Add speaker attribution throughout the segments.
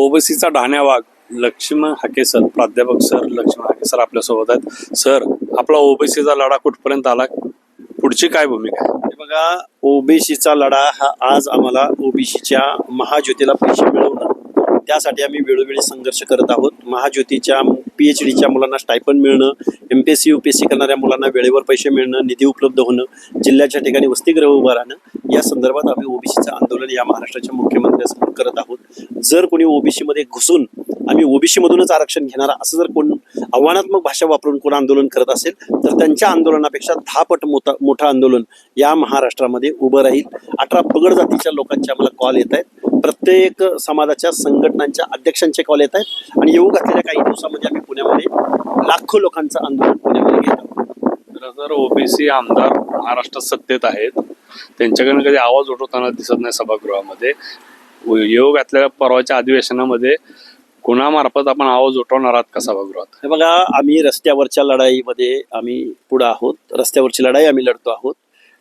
Speaker 1: ओबीसीचा ढाण्या वाघ लक्ष्मण हाके सर प्राध्यापक सर लक्ष्मण हाके सर आपल्यासोबत आहेत. सर आपला ओबीसीचा लढा कुठपर्यंत आला? पुढची काय भूमिका? आहे
Speaker 2: बघा ओबीसीचा लढा हा आज आम्हाला ओबीसीच्या महाज्योतीला पैसे मिळवणं त्यासाठी आम्ही वेळोवेळी संघर्ष करत आहोत. महाज्योतीच्या पी एच डीच्या मुलांना स्टायपन मिळणं M P S C U P S C करणाऱ्या मुलांना वेळेवर पैसे मिळणं निधी उपलब्ध होणं जिल्ह्याच्या ठिकाणी वसतिगृह उभं राहणं या संदर्भात आम्ही ओबीसीचं आंदोलन या महाराष्ट्राच्या मुख्यमंत्र्यांसमोर करत आहोत. जर कोणी ओबीसीमध्ये घुसून आम्ही ओबीसीमधूनच आरक्षण घेणार असं जर कोण आव्हानात्मक भाषा वापरून कोण आंदोलन करत असेल तर त्यांच्या आंदोलनापेक्षा दहा पट मोठा मोठं आंदोलन या महाराष्ट्रामध्ये उभं राहील. अठरा पगड जातीच्या लोकांचे आम्हाला कॉल येत आहेत प्रत्येक समाजाच्या संघटनांच्या अध्यक्षांचे कॉल येत आहेत आणि येऊ घातलेल्या काही दिवसामध्ये आम्ही पुण्यामध्ये लाखो लोकांचं आंदोलन पुण्यामध्ये घेत आहोत.
Speaker 1: ओबीसी आमदार महाराष्ट्रात सत्तेत आहेत त्यांच्याकडनं कधी आवाज उठवताना दिसत नाही सभागृहामध्ये योग घातलेल्या परवाच्या अधिवेशनामध्ये कुणामार्फत आपण आवाज उठवणार आहात का सभागृहात?
Speaker 2: हे बघा आम्ही रस्त्यावरच्या लढाईमध्ये आम्ही पुढं आहोत. रस्त्यावरची लढाई आम्ही लढतो आहोत.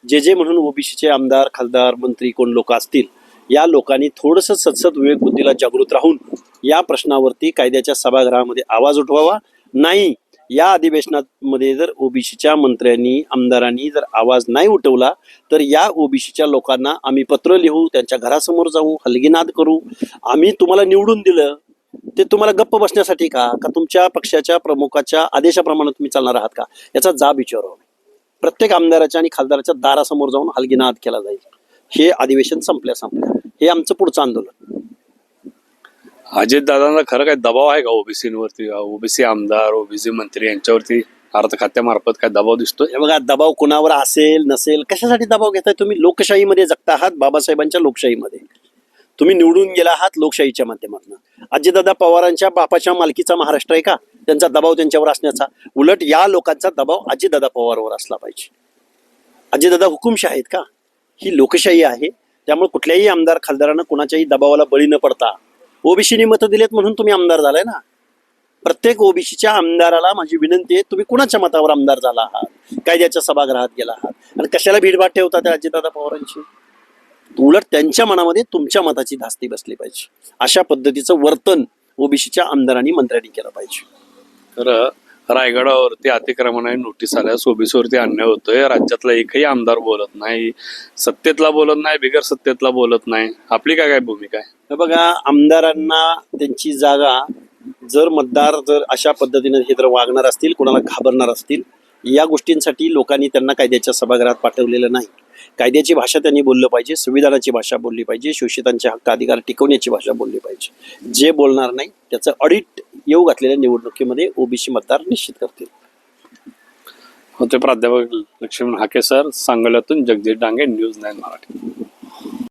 Speaker 2: जे जे म्हणून ओबीसीचे आमदार खासदार मंत्री कोण लोक असतील या लोकांनी थोडंसं सतसत विवेकबुद्धीला जागृत राहून या प्रश्नावरती कायद्याच्या सभागृहामध्ये आवाज उठवावा. नाही या अधिवेशनामध्ये जर ओबीसीच्या मंत्र्यांनी आमदारांनी जर आवाज नाही उठवला तर या ओबीसीच्या लोकांना आम्ही पत्र लिहू त्यांच्या घरासमोर जाऊ हलगीनाद करू. आम्ही तुम्हाला निवडून दिलं ते तुम्हाला गप्प बसण्यासाठी का? का तुमच्या पक्षाच्या प्रमुखाच्या आदेशाप्रमाणे तुम्ही चालणार आहात का? याचा जाब विचारावा प्रत्येक आमदाराच्या आणि खासदाराच्या दारासमोर जाऊन हलगीनाद केला जाईल. हे अधिवेशन संपल्या संपल्या हे आमचं पुढचं आंदोलन.
Speaker 1: अजित दादांचा खरं काय दबाव आहे का ओबीसीवरती? ओबीसी आमदार ओबीसी मंत्री यांच्यावरती अर्थ खात्यामार्फत काय दबाव दिसतोय?
Speaker 2: हे बघा दबाव कुणावर असेल नसेल कशासाठी दबाव घेताय तुम्ही? लोकशाहीमध्ये जगता आहात बाबासाहेबांच्या लोकशाहीमध्ये. तुम्ही निवडून गेला आहात लोकशाहीच्या माध्यमातून. अजितदादा पवारांच्या बापाच्या मालकीचा महाराष्ट्र आहे का? त्यांचा दबाव त्यांच्यावर असण्याचा. उलट या लोकांचा दबाव अजितदादा पवारवर असला पाहिजे. अजितदादा हुकुमशाही आहेत का? ही लोकशाही आहे. त्यामुळे कुठल्याही आमदार खासदारानं कुणाच्याही दबावाला बळी न पडता ओबीसीने मतं दिलेत म्हणून तुम्ही आमदार झालाय ना. प्रत्येक ओबीसीच्या आमदाराला माझी विनंती आहे तुम्ही कुणाच्या मतावर आमदार झाला आहात? कायद्याच्या सभागृहात गेला आहात? आणि कशाला भीडभाड ठेवता त्या अजितदादा पवारांची? उलट त्यांच्या मनामध्ये तुमच्या मताची धास्ती बसली पाहिजे. अशा पद्धतीचं वर्तन ओबीसीच्या आमदारांनी मंत्र्यांनी केलं पाहिजे.
Speaker 1: तर रायगडावरती अतिक्रमण आहे नोटीस आल्या सोबीसवरती अन्याय होतोय. राज्यातला एकही आमदार बोलत नाही. सत्तेतला बोलत नाही बिगर सत्तेतला बोलत नाही. आपली काय काय भूमिका आहे?
Speaker 2: बघा आमदारांना त्यांची जागा जर मतदार जर अशा पद्धतीने हे जर वागणार असतील कोणाला घाबरणार असतील या गोष्टींसाठी लोकांनी त्यांना कायद्याच्या सभागृहात पाठवलेलं नाही. कायद्याची भाषा त्यांनी बोललं पाहिजे संविधानाची भाषा बोलली पाहिजे शोषितांचे हक्क अधिकार टिकवण्याची भाषा बोलली पाहिजे. जे बोलणार नाही त्याचं ऑडिट येऊ घातलेल्या निवडणुकीमध्ये ओबीसी मतदार निश्चित करतील.
Speaker 1: होते प्राध्यापक लक्ष्मण हाके सर सांगोल्यातून जगदीश डांगे न्यूज नाईन मराठी.